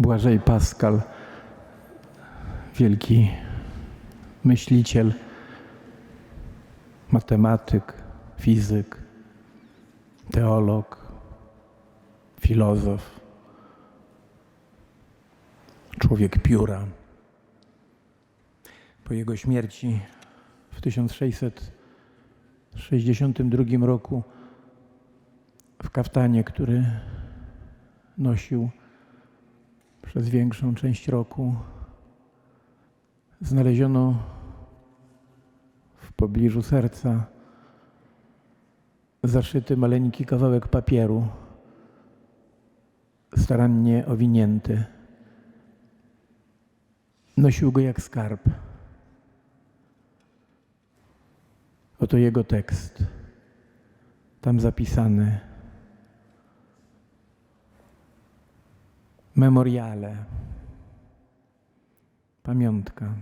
Błażej Pascal, wielki myśliciel, matematyk, fizyk, teolog, filozof, człowiek pióra. Po jego śmierci w 1662 roku w kaftanie, który nosił przez większą część roku, znaleziono w pobliżu serca zaszyty maleńki kawałek papieru, starannie owinięty. Nosił go jak skarb. Oto jego tekst, tam zapisany. Memoriale. Pamiątka.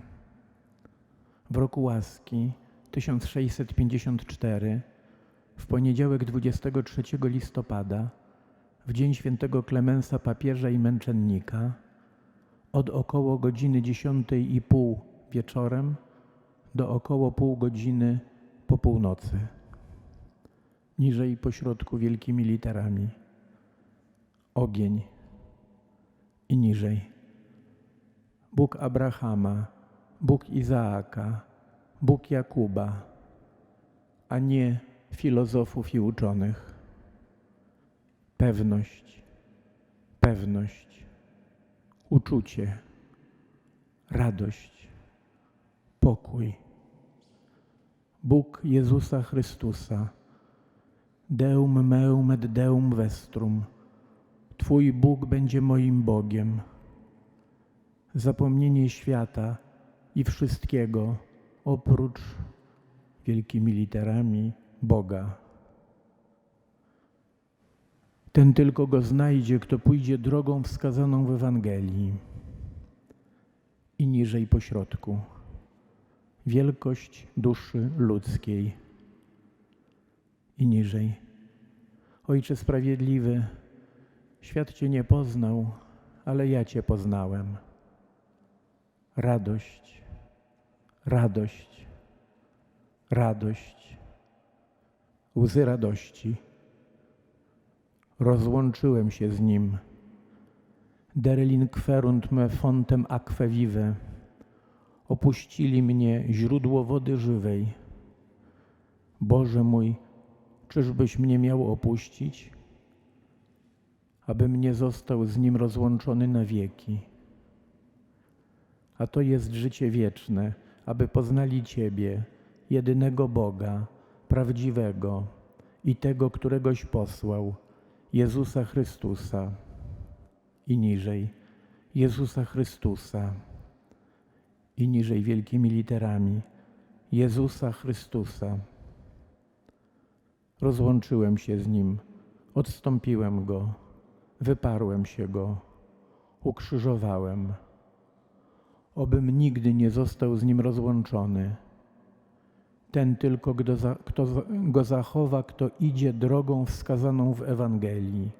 W roku łaski 1654, w poniedziałek 23 listopada, w dzień świętego Klemensa papieża i męczennika, od około godziny 10.30 wieczorem do około pół godziny po północy. Niżej pośrodku wielkimi literami. Ogień i niżej. Bóg Abrahama, Bóg Izaaka, Bóg Jakuba, a nie filozofów i uczonych. Pewność, pewność, uczucie, radość, pokój. Bóg Jezusa Chrystusa, Deum meum et Deum vestrum, Twój Bóg będzie moim Bogiem. Zapomnienie świata i wszystkiego oprócz wielkimi literami Boga. Ten tylko go znajdzie, kto pójdzie drogą wskazaną w Ewangelii. I niżej pośrodku. Wielkość duszy ludzkiej. I niżej. Ojcze Sprawiedliwy, Świat Cię nie poznał, ale ja Cię poznałem. Radość, radość, radość, łzy radości. Rozłączyłem się z Nim. Derelin querunt me fontem aquae vive. Opuścili mnie źródło wody żywej. Boże mój, czyżbyś mnie miał opuścić? Abym nie został z Nim rozłączony na wieki. A to jest życie wieczne, aby poznali Ciebie, jedynego Boga, prawdziwego i tego, któregoś posłał, Jezusa Chrystusa. I niżej, Jezusa Chrystusa. I niżej wielkimi literami, Jezusa Chrystusa. Rozłączyłem się z Nim, odstąpiłem Go wyparłem się go, ukrzyżowałem, obym nigdy nie został z nim rozłączony. Ten tylko, kto, za, kto go zachowa, kto idzie drogą wskazaną w Ewangelii.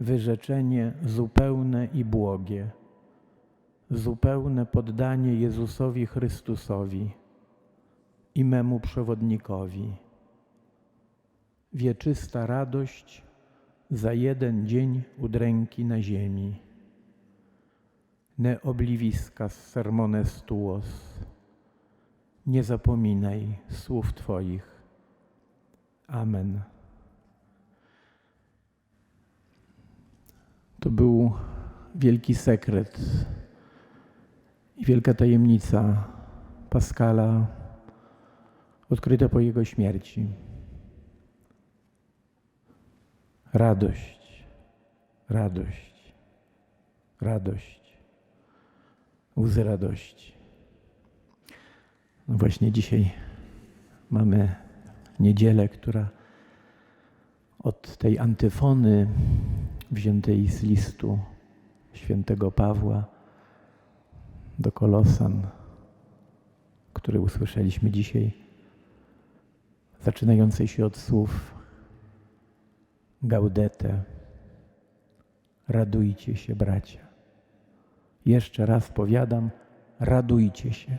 Wyrzeczenie zupełne i błogie, zupełne poddanie Jezusowi Chrystusowi i memu przewodnikowi. Wieczysta radość za jeden dzień udręki na ziemi. Ne obliviscas sermones tuos. Nie zapominaj słów Twoich. Amen. To był wielki sekret i wielka tajemnica Paskala, odkryta po jego śmierci. Radość, radość, radość, łzy radości. No właśnie dzisiaj mamy niedzielę, która od tej antyfony wziętej z listu świętego Pawła do Kolosan, który usłyszeliśmy dzisiaj, zaczynającej się od słów Gaudete, radujcie się bracia. Jeszcze raz powiadam, radujcie się.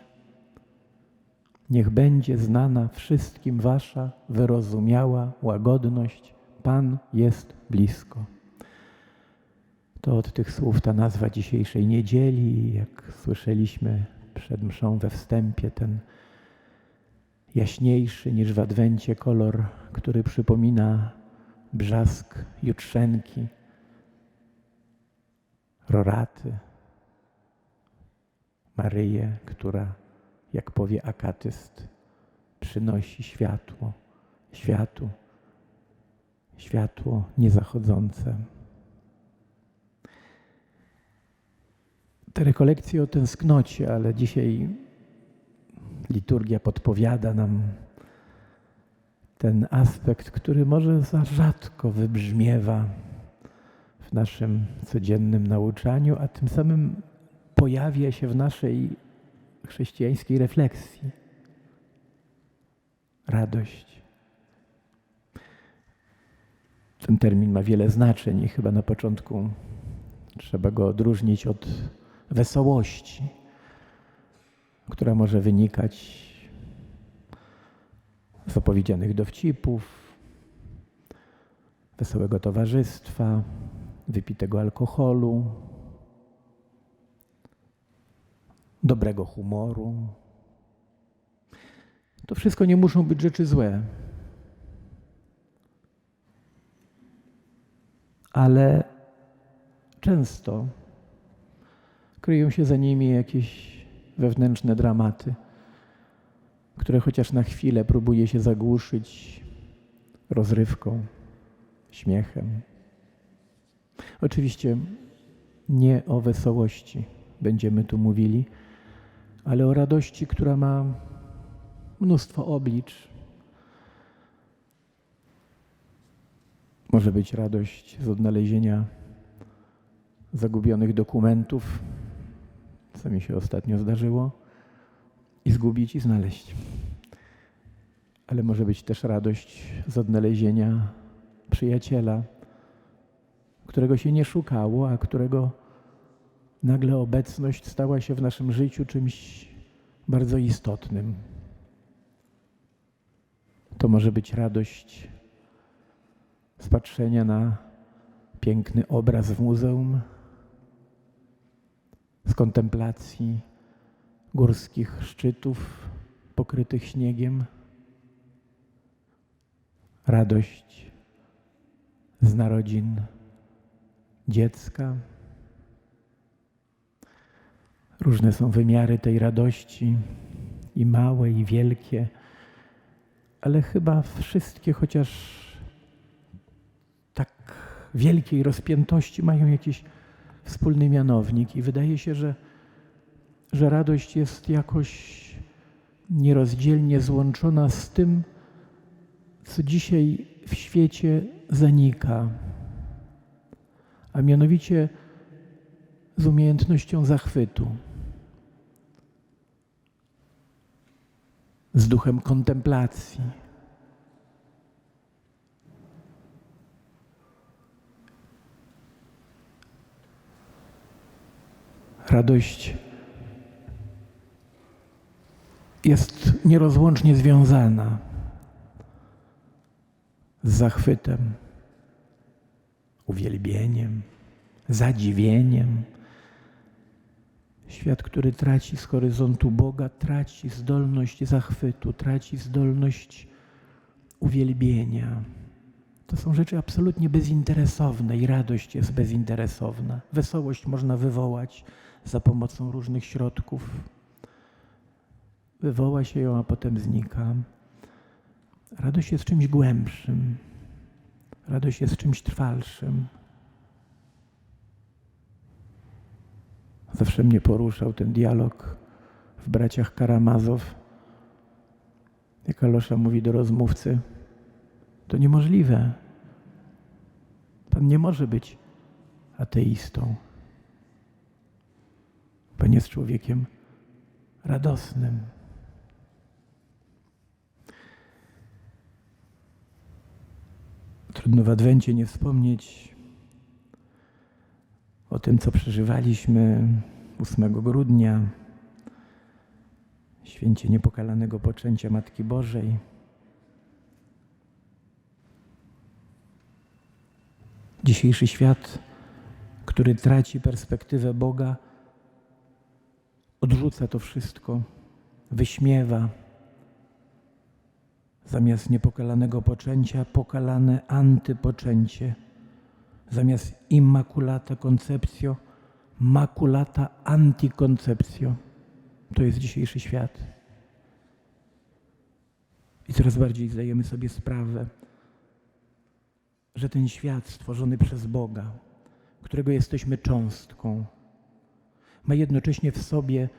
Niech będzie znana wszystkim wasza wyrozumiała łagodność. Pan jest blisko. To od tych słów ta nazwa dzisiejszej niedzieli, jak słyszeliśmy przed mszą we wstępie, ten jaśniejszy niż w adwencie kolor, który przypomina brzask jutrzenki, roraty, Maryję, która, jak powie akatyst, przynosi światło, światu, światło niezachodzące. Te rekolekcje o tęsknocie, ale dzisiaj liturgia podpowiada nam ten aspekt, który może za rzadko wybrzmiewa w naszym codziennym nauczaniu, a tym samym pojawia się w naszej chrześcijańskiej refleksji. Radość. Ten termin ma wiele znaczeń i chyba na początku trzeba go odróżnić od wesołości, która może wynikać z opowiedzianych dowcipów, wesołego towarzystwa, wypitego alkoholu, dobrego humoru. To wszystko nie muszą być rzeczy złe. Ale często kryją się za nimi jakieś wewnętrzne dramaty, które chociaż na chwilę próbuje się zagłuszyć rozrywką, śmiechem. Oczywiście nie o wesołości będziemy tu mówili, ale o radości, która ma mnóstwo oblicz. Może być radość z odnalezienia zagubionych dokumentów, co mi się ostatnio zdarzyło, i zgubić i znaleźć. Ale może być też radość z odnalezienia przyjaciela, którego się nie szukało, a którego nagle obecność stała się w naszym życiu czymś bardzo istotnym. To może być radość z patrzenia na piękny obraz w muzeum, z kontemplacji górskich szczytów pokrytych śniegiem, radość z narodzin dziecka. Różne są wymiary tej radości, i małe, i wielkie, ale chyba wszystkie, chociaż tak wielkiej rozpiętości, mają jakiś wspólny mianownik, i wydaje się, że, że radość jest jakoś nierozdzielnie złączona z tym, co dzisiaj w świecie zanika, a mianowicie z umiejętnością zachwytu. z duchem kontemplacji. Radość jest nierozłącznie związana z zachwytem, uwielbieniem, zadziwieniem, Świat, który traci z horyzontu Boga, traci zdolność zachwytu, traci zdolność uwielbienia. To są rzeczy absolutnie bezinteresowne i radość jest bezinteresowna. Wesołość można wywołać za pomocą różnych środków. Wywoła się ją, a potem znika. Radość jest czymś głębszym. Radość jest czymś trwalszym. Zawsze mnie poruszał ten dialog w braciach Karamazow. Jak Alosza mówi do rozmówcy, to niemożliwe. Pan nie może być ateistą. Pan jest człowiekiem radosnym. Trudno w Adwencie nie wspomnieć o tym, co przeżywaliśmy 8 grudnia, święcie niepokalanego poczęcia Matki Bożej. Dzisiejszy świat, który traci perspektywę Boga, odrzuca to wszystko, wyśmiewa. Zamiast niepokalanego poczęcia, pokalane antypoczęcie. Zamiast immaculata conceptio, maculata anticonceptio. To jest dzisiejszy świat. I coraz bardziej zdajemy sobie sprawę, że ten świat stworzony przez Boga, którego jesteśmy cząstką, ma jednocześnie w sobie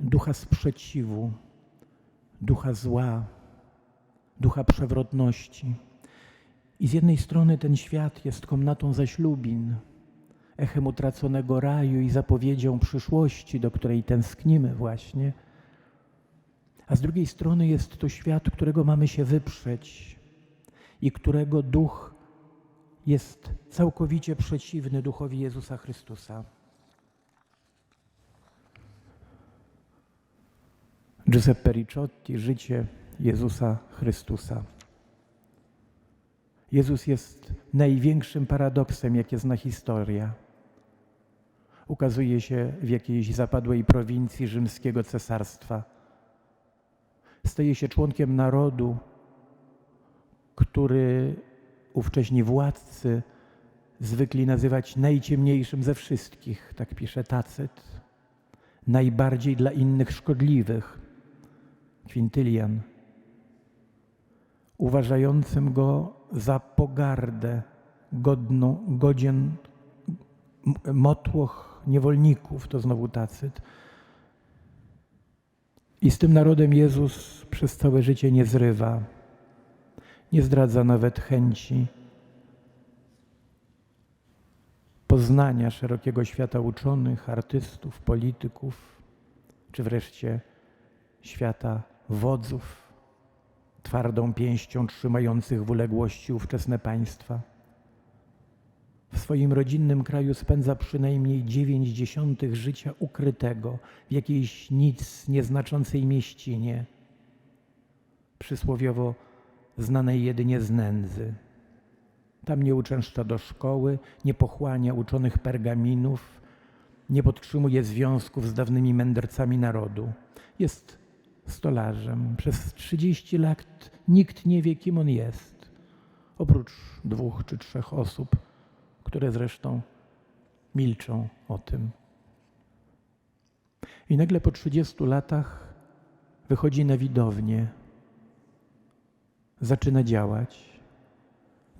ducha sprzeciwu, ducha zła, ducha przewrotności. I z jednej strony ten świat jest komnatą zaślubin, echem utraconego raju i zapowiedzią przyszłości, do której tęsknimy właśnie. A z drugiej strony jest to świat, którego mamy się wyprzeć i którego duch jest całkowicie przeciwny duchowi Jezusa Chrystusa. Giuseppe Ricciotti, życie Jezusa Chrystusa. Jezus jest największym paradoksem, jakie zna historia. Ukazuje się w jakiejś zapadłej prowincji rzymskiego cesarstwa. Staje się członkiem narodu, który ówcześni władcy zwykli nazywać najciemniejszym ze wszystkich, tak pisze Tacyt, najbardziej dla innych szkodliwych, Quintylian, uważającym go za pogardę godną, godzien motłoch niewolników, to znowu Tacyt. I z tym narodem Jezus przez całe życie nie zrywa, nie zdradza nawet chęci poznania szerokiego świata uczonych, artystów, polityków, czy wreszcie świata wodzów, twardą pięścią trzymających w uległości ówczesne państwa. W swoim rodzinnym kraju spędza przynajmniej dziewięć dziesiątych życia ukrytego w jakiejś nic nieznaczącej mieścinie, przysłowiowo znanej jedynie z nędzy. Tam nie uczęszcza do szkoły, nie pochłania uczonych pergaminów, nie podtrzymuje związków z dawnymi mędrcami narodu. Jest stolarzem. Przez 30 lat nikt nie wie, kim on jest, oprócz dwóch czy trzech osób, które zresztą milczą o tym. I nagle po 30 latach wychodzi na widownię, zaczyna działać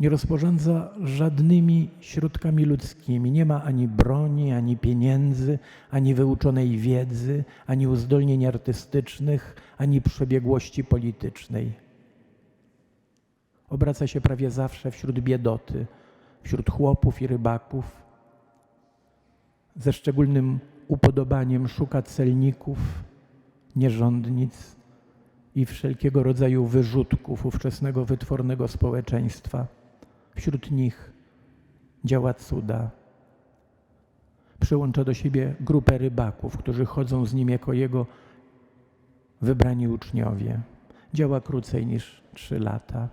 nie rozporządza żadnymi środkami ludzkimi. Nie ma ani broni, ani pieniędzy, ani wyuczonej wiedzy, ani uzdolnień artystycznych, ani przebiegłości politycznej. Obraca się prawie zawsze wśród biedoty, wśród chłopów i rybaków. Ze szczególnym upodobaniem szuka celników, nierządnic i wszelkiego rodzaju wyrzutków ówczesnego wytwornego społeczeństwa. Wśród nich działa cuda. Przyłącza do siebie grupę rybaków, którzy chodzą z nim jako jego wybrani uczniowie. Działa krócej niż trzy lata.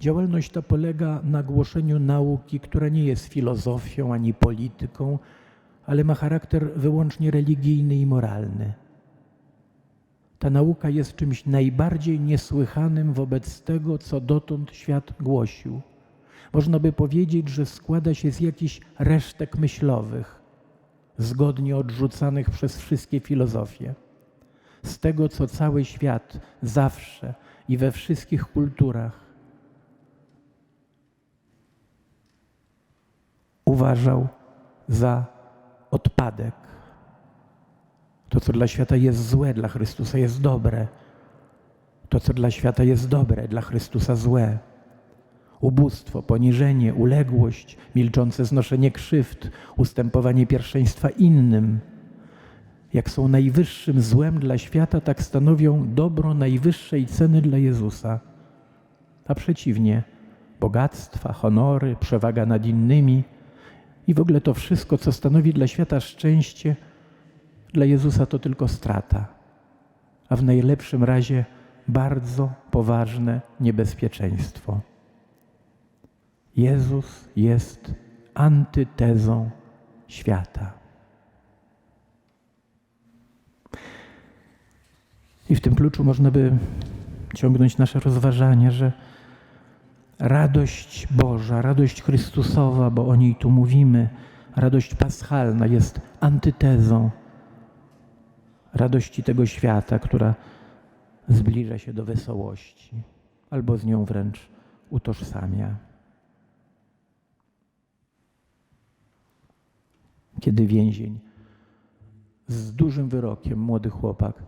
Działalność ta polega na głoszeniu nauki, która nie jest filozofią ani polityką, ale ma charakter wyłącznie religijny i moralny. Ta nauka jest czymś najbardziej niesłychanym wobec tego, co dotąd świat głosił. Można by powiedzieć, że składa się z jakichś resztek myślowych, zgodnie odrzucanych przez wszystkie filozofie. Z tego, co cały świat zawsze i we wszystkich kulturach uważał za odpadek to, co dla świata jest złe, dla Chrystusa jest dobre. To, co dla świata jest dobre, dla Chrystusa złe. Ubóstwo, poniżenie, uległość, milczące znoszenie krzywd, ustępowanie pierwszeństwa innym. Jak są najwyższym złem dla świata, tak stanowią dobro najwyższej ceny dla Jezusa. A przeciwnie, bogactwa, honory, przewaga nad innymi i w ogóle to wszystko, co stanowi dla świata szczęście, Dla Jezusa to tylko strata, a w najlepszym razie bardzo poważne niebezpieczeństwo. Jezus jest antytezą świata. I w tym kluczu można by ciągnąć nasze rozważania, że radość Boża, radość Chrystusowa, bo o niej tu mówimy, radość paschalna jest antytezą radości tego świata, która zbliża się do wesołości albo z nią wręcz utożsamia. Kiedy więzień z dużym wyrokiem, młody chłopak,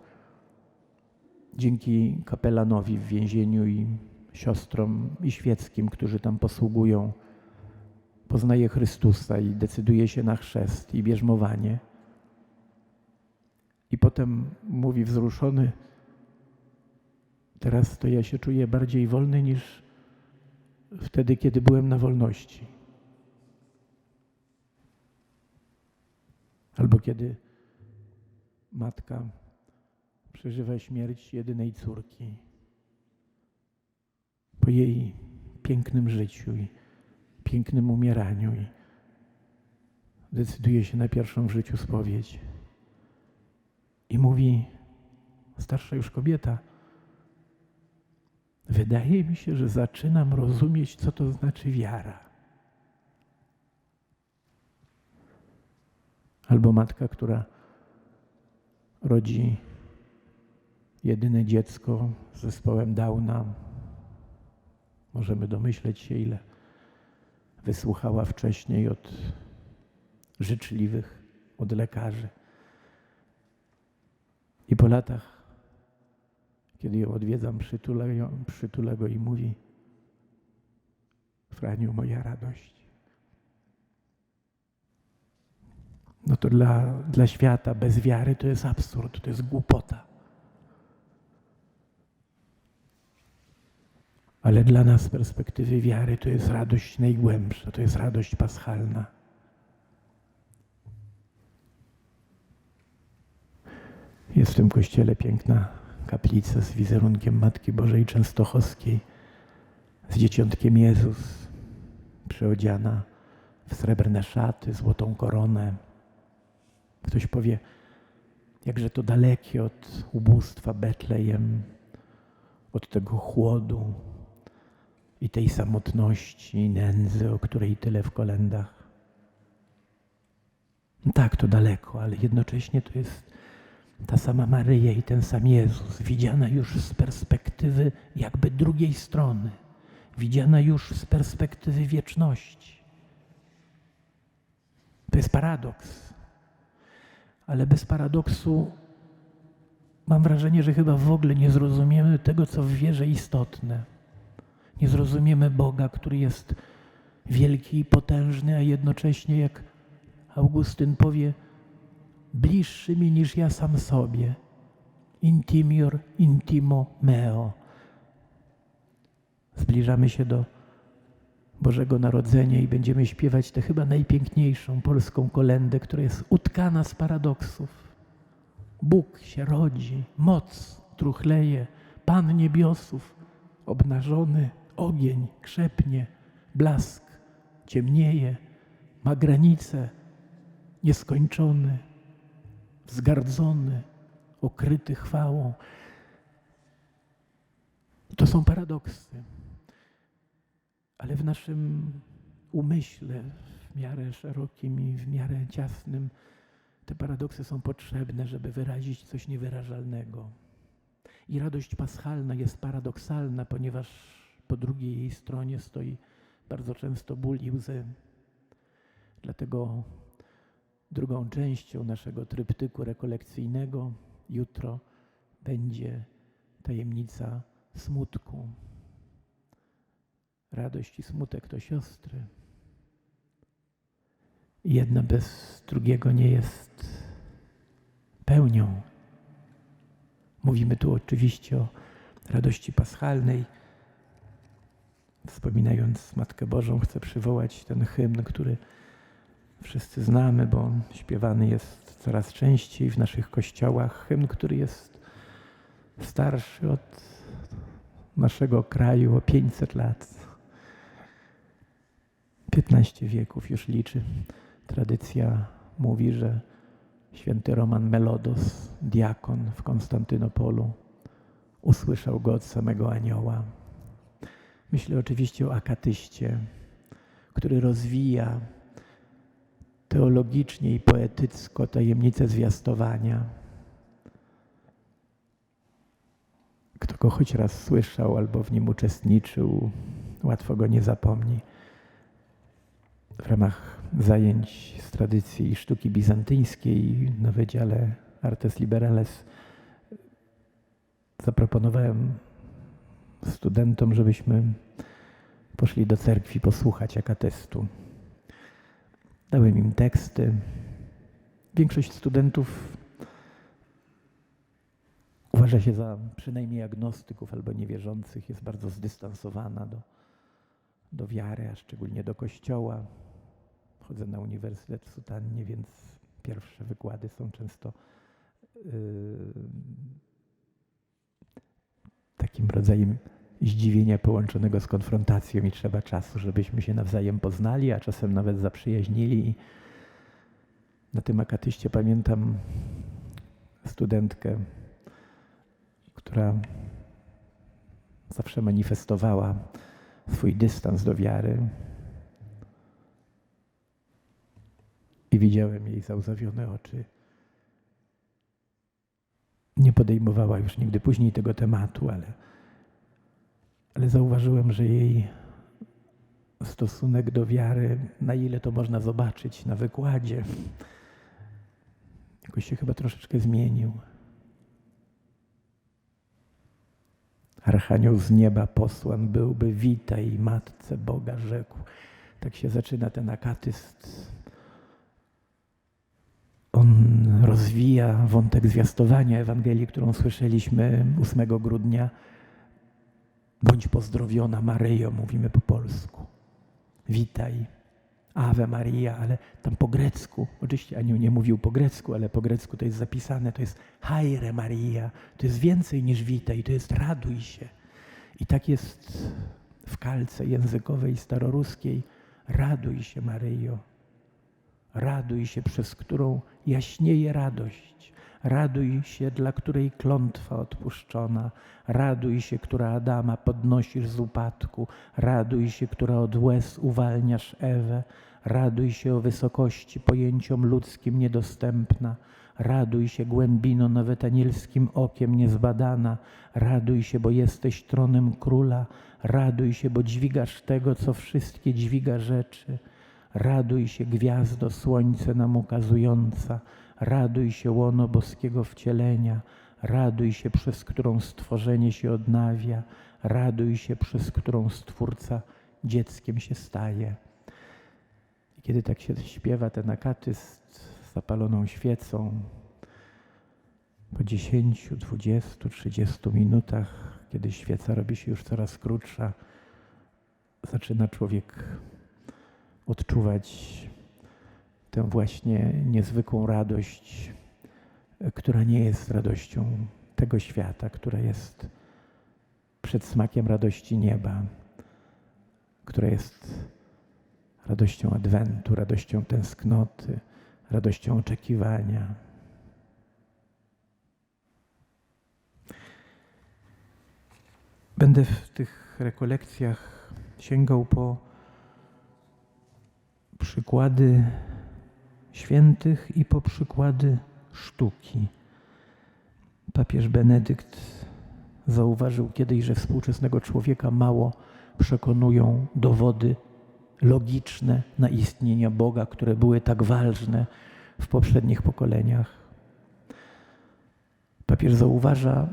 dzięki kapelanowi w więzieniu i siostrom i świeckim, którzy tam posługują, poznaje Chrystusa i decyduje się na chrzest i bierzmowanie. I potem mówi wzruszony, teraz to ja się czuję bardziej wolny niż wtedy, kiedy byłem na wolności. Albo kiedy matka przeżywa śmierć jedynej córki po jej pięknym życiu i pięknym umieraniu i decyduje się na pierwszą w życiu spowiedź. I mówi, starsza już kobieta, wydaje mi się, że zaczynam rozumieć, co to znaczy wiara. Albo matka, która rodzi jedyne dziecko z zespołem Downa. Możemy domyśleć się, ile wysłuchała wcześniej od życzliwych, od lekarzy. I po latach, kiedy ją odwiedzam, przytulę, ją, przytulę go i mówi: Franiu, moja radość. No to dla, dla świata bez wiary to jest absurd, to jest głupota. Ale dla nas z perspektywy wiary to jest radość najgłębsza, to jest radość paschalna. Jest w tym kościele piękna kaplica z wizerunkiem Matki Bożej Częstochowskiej, z dzieciątkiem Jezus, przyodziana w srebrne szaty, złotą koronę. Ktoś powie, jakże to dalekie od ubóstwa Betlejem, od tego chłodu i tej samotności i nędzy, o której tyle w kolendach. Tak, to daleko, ale jednocześnie to jest ta sama Maryja i ten sam Jezus, widziana już z perspektywy jakby drugiej strony, widziana już z perspektywy wieczności. To jest paradoks. Ale bez paradoksu mam wrażenie, że chyba w ogóle nie zrozumiemy tego, co w wierze istotne. Nie zrozumiemy Boga, który jest wielki i potężny, a jednocześnie, jak Augustyn powie, bliższy mi niż ja sam sobie. Intimior intimo meo. Zbliżamy się do Bożego Narodzenia i będziemy śpiewać tę chyba najpiękniejszą polską kolendę, która jest utkana z paradoksów. Bóg się rodzi, moc truchleje, Pan niebiosów, obnażony ogień krzepnie, blask ciemnieje, ma granice, nieskończony, wzgardzony, okryty chwałą. To są paradoksy ale w naszym umyśle, w miarę szerokim i w miarę ciasnym, te paradoksy są potrzebne, żeby wyrazić coś niewyrażalnego. I radość paschalna jest paradoksalna, ponieważ po drugiej jej stronie stoi bardzo często ból i łzy. Dlatego drugą częścią naszego tryptyku rekolekcyjnego jutro będzie tajemnica smutku. Radość i smutek to siostry. Jedna bez drugiego nie jest pełnią. Mówimy tu oczywiście o radości paschalnej. Wspominając Matkę Bożą, chcę przywołać ten hymn, który wszyscy znamy, bo śpiewany jest coraz częściej w naszych kościołach. Hymn, który jest starszy od naszego kraju o 500 lat. 15 wieków już liczy. Tradycja mówi, że święty Roman Melodos, diakon w Konstantynopolu, usłyszał go od samego anioła. Myślę oczywiście o akatyście, który rozwija teologicznie i poetycko tajemnicę zwiastowania. Kto go choć raz słyszał albo w nim uczestniczył, łatwo go nie zapomni. W ramach zajęć z tradycji sztuki bizantyjskiej na Wydziale Artes Liberales zaproponowałem studentom, żebyśmy poszli do cerkwi posłuchać akatestu. Dałem im teksty. Większość studentów uważa się za przynajmniej agnostyków albo niewierzących, jest bardzo zdystansowana do, do wiary, a szczególnie do kościoła. Chodzę na uniwersytet w Sutannie, więc pierwsze wykłady są często yy, takim rodzajem zdziwienia połączonego z konfrontacją i trzeba czasu, żebyśmy się nawzajem poznali, a czasem nawet zaprzyjaźnili. Na tym akatyście pamiętam studentkę, która zawsze manifestowała swój dystans do wiary. I widziałem jej załzawione oczy. Nie podejmowała już nigdy później tego tematu, ale ale zauważyłem, że jej stosunek do wiary, na ile to można zobaczyć na wykładzie, jakoś się chyba troszeczkę zmienił. Archanioł z nieba posłan byłby, witaj Matce Boga rzekł. Tak się zaczyna ten akatyst. On rozwija wątek zwiastowania Ewangelii, którą słyszeliśmy 8 grudnia Bądź pozdrowiona Maryjo, mówimy po polsku. Witaj, Ave Maria, ale tam po grecku, oczywiście Anioł nie mówił po grecku, ale po grecku to jest zapisane, to jest Haire Maria, to jest więcej niż witaj, to jest raduj się. I tak jest w kalce językowej staroruskiej, raduj się Maryjo, raduj się, przez którą jaśnieje radość. Raduj się, dla której klątwa odpuszczona. Raduj się, która Adama podnosisz z upadku. Raduj się, która od łez uwalniasz Ewę. Raduj się o wysokości pojęciom ludzkim niedostępna. Raduj się głębino nawet anielskim okiem niezbadana. Raduj się, bo jesteś tronem króla. Raduj się, bo dźwigasz tego, co wszystkie dźwiga rzeczy. Raduj się, gwiazdo, słońce nam ukazująca. Raduj się łono boskiego wcielenia, raduj się, przez którą stworzenie się odnawia, raduj się, przez którą Stwórca dzieckiem się staje. I kiedy tak się śpiewa ten akatyst z zapaloną świecą, po 10, 20, 30 minutach, kiedy świeca robi się już coraz krótsza, zaczyna człowiek odczuwać tę właśnie niezwykłą radość, która nie jest radością tego świata, która jest przed smakiem radości nieba, która jest radością adwentu, radością tęsknoty, radością oczekiwania. Będę w tych rekolekcjach sięgał po przykłady świętych i po przykłady sztuki. Papież Benedykt zauważył kiedyś, że współczesnego człowieka mało przekonują dowody logiczne na istnienie Boga, które były tak ważne w poprzednich pokoleniach. Papież zauważa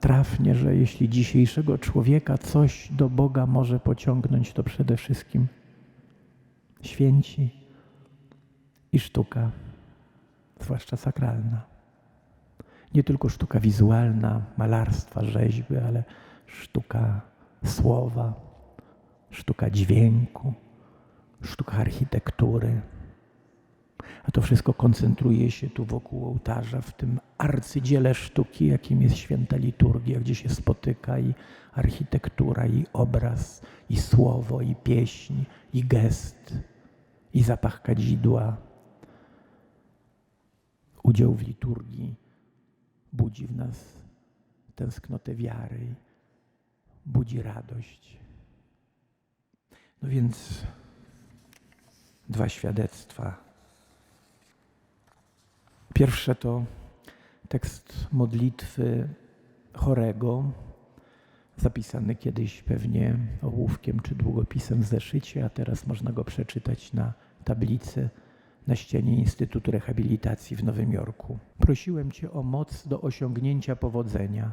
trafnie, że jeśli dzisiejszego człowieka coś do Boga może pociągnąć, to przede wszystkim święci, i sztuka, zwłaszcza sakralna. Nie tylko sztuka wizualna, malarstwa, rzeźby, ale sztuka słowa, sztuka dźwięku, sztuka architektury. A to wszystko koncentruje się tu wokół ołtarza, w tym arcydziele sztuki, jakim jest święta liturgia, gdzie się spotyka i architektura, i obraz, i słowo, i pieśń, i gest, i zapach kadzidła. Udział w liturgii budzi w nas tęsknotę wiary, budzi radość. No więc dwa świadectwa. Pierwsze to tekst modlitwy chorego, zapisany kiedyś pewnie ołówkiem czy długopisem w zeszycie, a teraz można go przeczytać na tablicy na ścianie Instytutu Rehabilitacji w Nowym Jorku. Prosiłem Cię o moc do osiągnięcia powodzenia.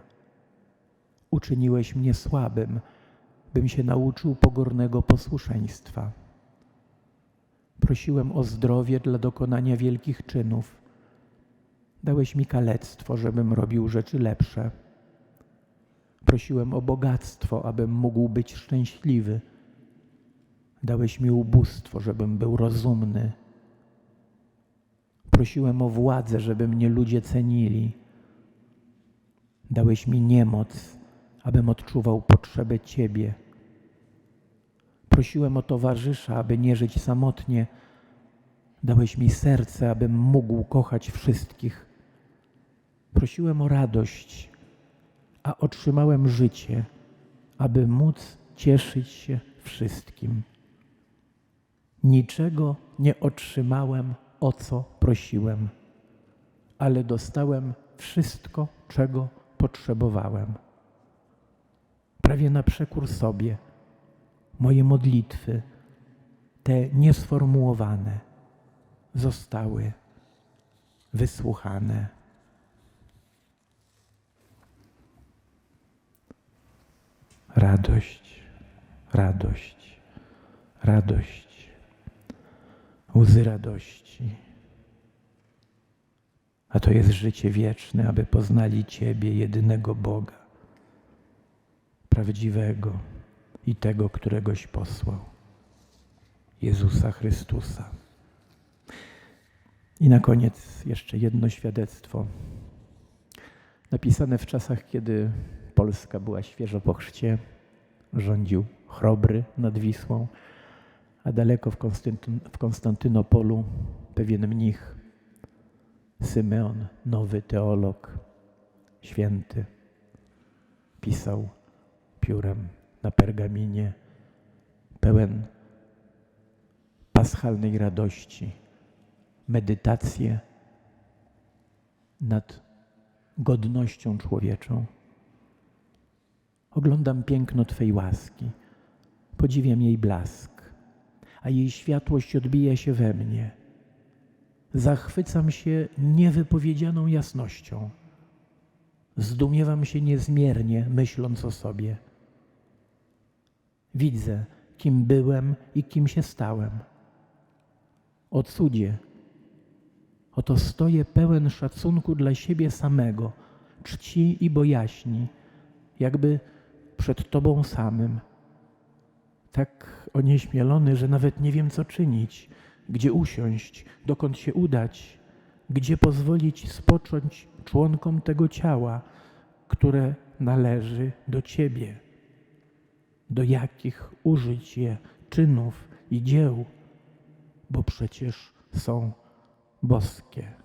Uczyniłeś mnie słabym, bym się nauczył pogornego posłuszeństwa. Prosiłem o zdrowie dla dokonania wielkich czynów. Dałeś mi kalectwo, żebym robił rzeczy lepsze. Prosiłem o bogactwo, abym mógł być szczęśliwy. Dałeś mi ubóstwo, żebym był rozumny. Prosiłem o władzę, żeby mnie ludzie cenili. Dałeś mi niemoc, abym odczuwał potrzebę Ciebie. Prosiłem o towarzysza, aby nie żyć samotnie. Dałeś mi serce, abym mógł kochać wszystkich. Prosiłem o radość, a otrzymałem życie, aby móc cieszyć się wszystkim. Niczego nie otrzymałem, o co prosiłem, ale dostałem wszystko, czego potrzebowałem. Prawie na przekór sobie, moje modlitwy, te niesformułowane, zostały wysłuchane. Radość, radość, radość, łzy radości. A to jest życie wieczne, aby poznali Ciebie, jedynego Boga, prawdziwego i tego, któregoś posłał, Jezusa Chrystusa. I na koniec jeszcze jedno świadectwo, napisane w czasach, kiedy Polska była świeżo po chrzcie, rządził Chrobry nad Wisłą, a daleko w, Konstantyn w Konstantynopolu pewien mnich, Symeon, nowy teolog, święty, pisał piórem na pergaminie, pełen paschalnej radości, medytację nad godnością człowieczą. Oglądam piękno Twej łaski, podziwiam jej blask, a jej światłość odbija się we mnie. Zachwycam się niewypowiedzianą jasnością. Zdumiewam się niezmiernie, myśląc o sobie. Widzę, kim byłem i kim się stałem. O cudzie, oto stoję pełen szacunku dla siebie samego, czci i bojaźni, jakby przed Tobą samym. Tak onieśmielony, że nawet nie wiem, co czynić, gdzie usiąść, dokąd się udać, gdzie pozwolić spocząć członkom tego ciała, które należy do Ciebie, do jakich użyć je czynów i dzieł, bo przecież są boskie.